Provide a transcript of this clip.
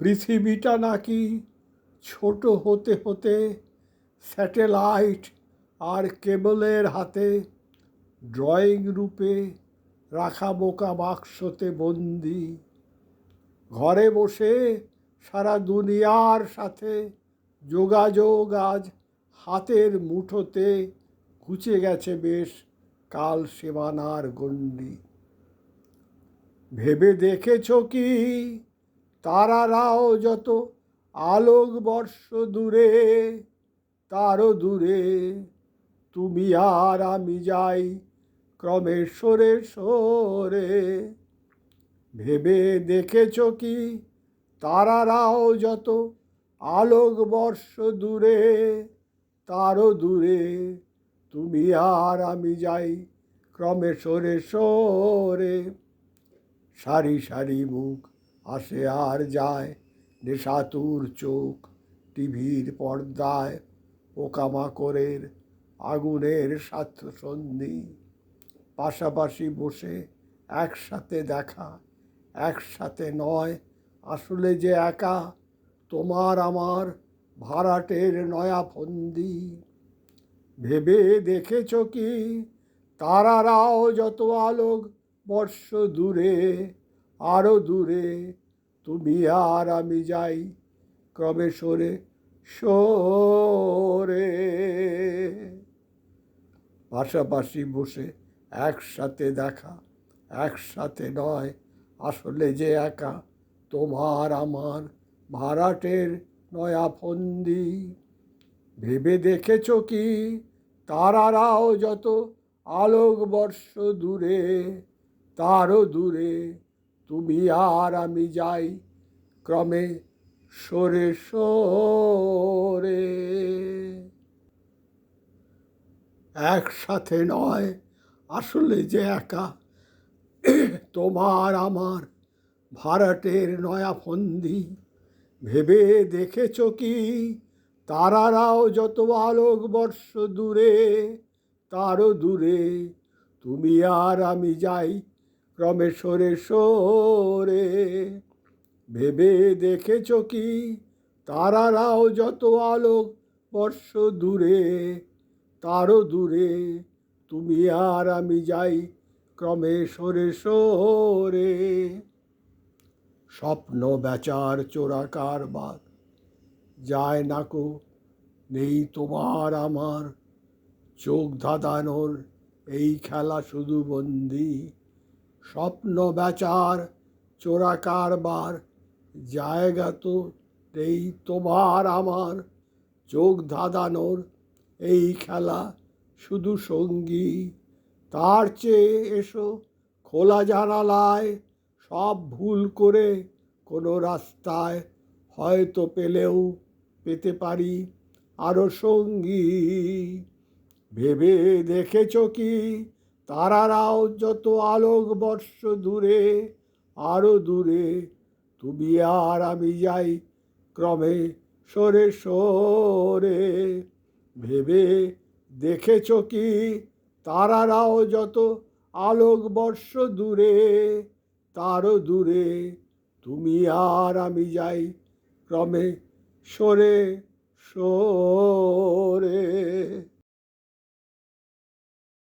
পৃথিবীটা নাকি ছোট হতে হতে স্যাটেলাইট আর কেবলের হাতে ড্রয়িং রূপে রাখা বোকা বাক্সতে বন্দি। ঘরে বসে সারা দুনিয়ার সাথে যোগাযোগ আজ হাতের মুঠোতে ঘুচে গেছে বেশ কাল সীমানার গণ্ডি। ভেবে দেখেছ কি? তারারাও যত আলোক বর্ষ দূরে, তারও দূরে। তুমি আর আমি যাই ক্রমে সরে সরে ভেবে দেখেছ কি? তারারাও যত আলোক বর্ষ দূরে, তারও দূরে। তুমি আর আমি যাই ক্রমে সরে সরে সারি সারি মুখ আসে আর যায়। নেশাতুর চোখ টিভির পর্দায় পোকামাকড়ের আগুনের স্বার্থ সন্ধি পাশাপাশি বসে একসাথে দেখা, একসাথে নয়। আসলে যে একা, তোমার আমার ভাড়াটের নয়া ফন্দি ভেবে দেখেছ কি? তারারাও যত আলোক বর্ষ দূরে আরও দূরে তুমি আর আমি যাই ক্রমে সরে? সরে। পাশাপাশি বসে একসাথে দেখা, একসাথে নয়, আসলে যে একা, তোমার আমার ভাড়াটের নয়া ফন্দি। ভেবে দেখেছ কি? তারারাও যত আলোকবর্ষ দূরে, তারও দূরে তুমি আর আমি যাই, ক্রমে সরে সরে। একসাথে নয়, আসলে যে একা, তোমার আমার ভাড়াটের নয়া ফন্দি ভেবে দেখেছ কি, তারারাও যত আলোক বর্ষ দূরে, তারও দূরে। তুমি আর আমি যাই ক্রমে সরে ভেবে দেখেছ কি? তারারাও যত আলোক বর্ষ দূরে, তারও দূরে। তুমি আর আমি যাই ক্রমে সরে সরে। স্বপ্ন বেচার চোরা কারবার। যায় নাকো নেই তোমার আমার। চোখ ধাঁধানোর এই খেলা শুধু বন্দি। স্বপ্ন বেচার চোরা কারবার, জায়গা তো নেই তোমার আমার। চোখ ধাঁধানোর এই খেলা শুধু সঙ্গী। তার চেয়ে এসো খোলা জানালায়, সব ভুল করে কোনো রাস্তায়। হয়তো পেলেও পেতে পারি আরও সঙ্গী। ভেবে দেখেছ কি তারারাও যত আলোক বর্ষ দূরে আরও দূরে, তুমি আর আমি যাই ক্রমে সরে সরে। ভেবে দেখেছ কি? তারারাও যত আলোক বর্ষ দূরে, তারও দূরে, তুমি আর আমি যাই ক্রমে সরে সরে।